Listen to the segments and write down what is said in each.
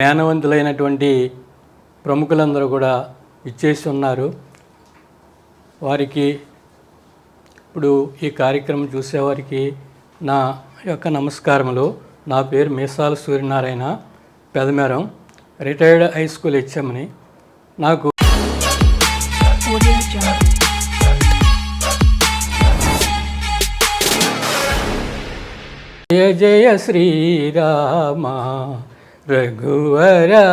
జ్ఞానవంతులైనటువంటి ప్రముఖులందరూ కూడా ఇచ్చేసి ఉన్నారు వారికి ఇప్పుడు ఈ కార్యక్రమం చూసేవారికి నా యొక్క నమస్కారములు. నా పేరు Meesala Suryanarayana Pedameram retired high school హెచ్ఎంని. నాకు జయ జయ శ్రీరామ రఘువరా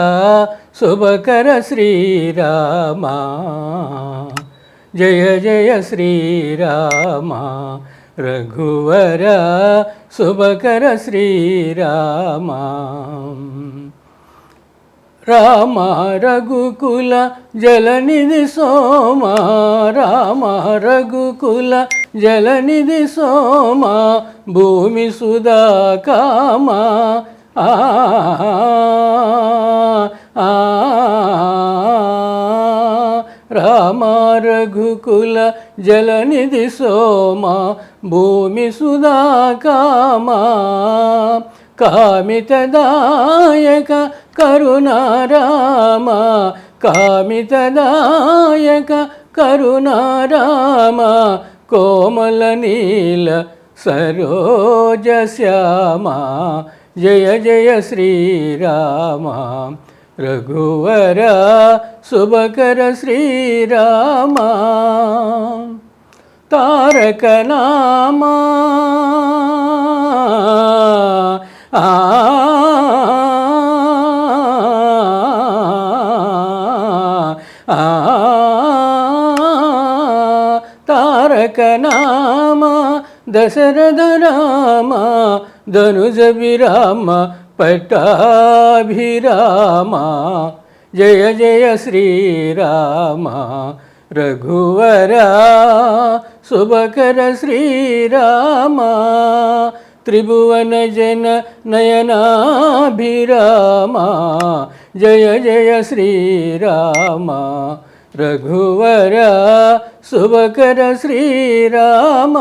శుభకర శ్రీరామ జయ జయ శ్రీరామ రఘువర శుభకర శ్రీరామ రామ రఘుకుల జలనిధి సోమ రామ రఘుకుల జలనిధి సోమ భూమి సుధా కామ ఆ, రామ రఘుకుల జలనిధి సోమ భూమి సుధా కామ కామితదాయక కరుణారామ కామితదాయక కరుణారామ కోమల నీల సరోజ శ్యామ జయ జయ శ్రీరామ. రఘువర శుభకర శ్రీరామా తారక నామా తారక నామా దశరథ రామ ధనుజ విరామ పట్టాభిరామ జయ జయ శ్రీరామ రఘువరా శుభకర శ్రీరామ త్రిభువన జన నయనాభిరామ జయ జయ శ్రీరామ రఘువర శుభకర శ్రీరామ.